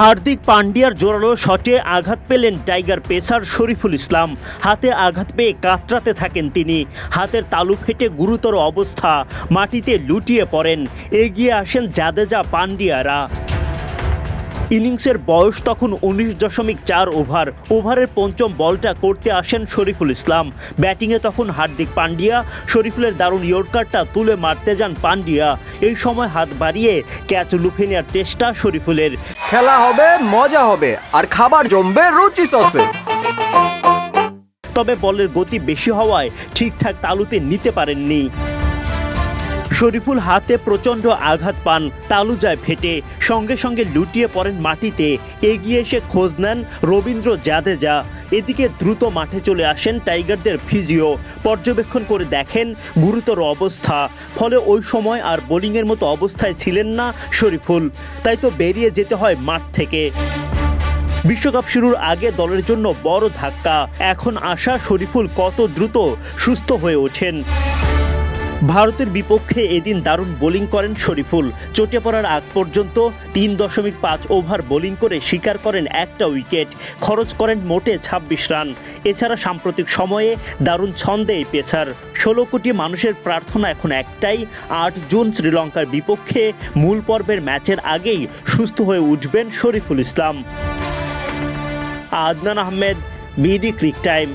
হার্দিক পান্ডিয়ার জোরালো শটে আঘাত পেলেন টাইগার পেসার শরীফুল ইসলাম। হাতে আঘাত পেয়ে কাতরাতে থাকেন তিনি। হাতের তালু ফেটে গুরুতর অবস্থা, মাটিতে লুটিয়ে পড়েন। এগিয়ে আসেন জাদেজা পান্ডিয়ারা ইনিংসের বয়স তখন উনিশ দশমিক চার ওভার। ওভারের পঞ্চম বলটা করতে আসেন শরীফুল ইসলাম। ব্যাটিংয়ে তখন হার্দিক পান্ডিয়া শরীফুলের দারুণ ইয়র্কারটা তুলে মারতে যান পান্ডিয়া এই সময় হাত বাড়িয়ে ক্যাচ লুফে নেওয়ার চেষ্টা শরীফুলের। খেলা হবে, মজা হবে, আর খাবার জমবে রুচি সসে। তবে বলের গতি বেশি হওয়ায় ঠিকঠাক তালুতে নিতে পারেননি। শরীফুল হাতে প্রচণ্ড আঘাত পান তালু যায় ফেটে, সঙ্গে সঙ্গে লুটিয়ে পড়েন মাটিতে। এগিয়ে এসে খোঁজ নেন রবীন্দ্র জাদেজা। এদিকে দ্রুত মাঠে চলে আসেন টাইগারদের ফিজিও। পর্যবেক্ষণ করে দেখেন গুরুতর অবস্থা। ফলে ওই সময় আর বোলিংয়ের মতো অবস্থায় ছিলেন না শরীফুল। তাই তো বেরিয়ে যেতে হয় মাঠ থেকে। বিশ্বকাপ শুরুর আগে দলের জন্য বড় ধাক্কা। এখন আশা শরীফুল কত দ্রুত সুস্থ হয়ে ওঠেন। ভারতের বিপক্ষে এদিন দারুণ বোলিং করেন শরীফুল। চটে পড়ার আগ পর্যন্ত তিন দশমিক পাঁচ ওভার বোলিং করে শিকার করেন একটা উইকেট। খরচ করেন মোটে ছাব্বিশ রান। এছাড়া সাম্প্রতিক সময়ে দারুণ ছন্দে এই পেসার। ষোলো কোটি মানুষের প্রার্থনা এখন একটাই, আট জুন শ্রীলঙ্কার বিপক্ষে মূল পর্বের ম্যাচের আগেই সুস্থ হয়ে উঠবেন Shariful Islam. Adnan Ahmed BD cric time.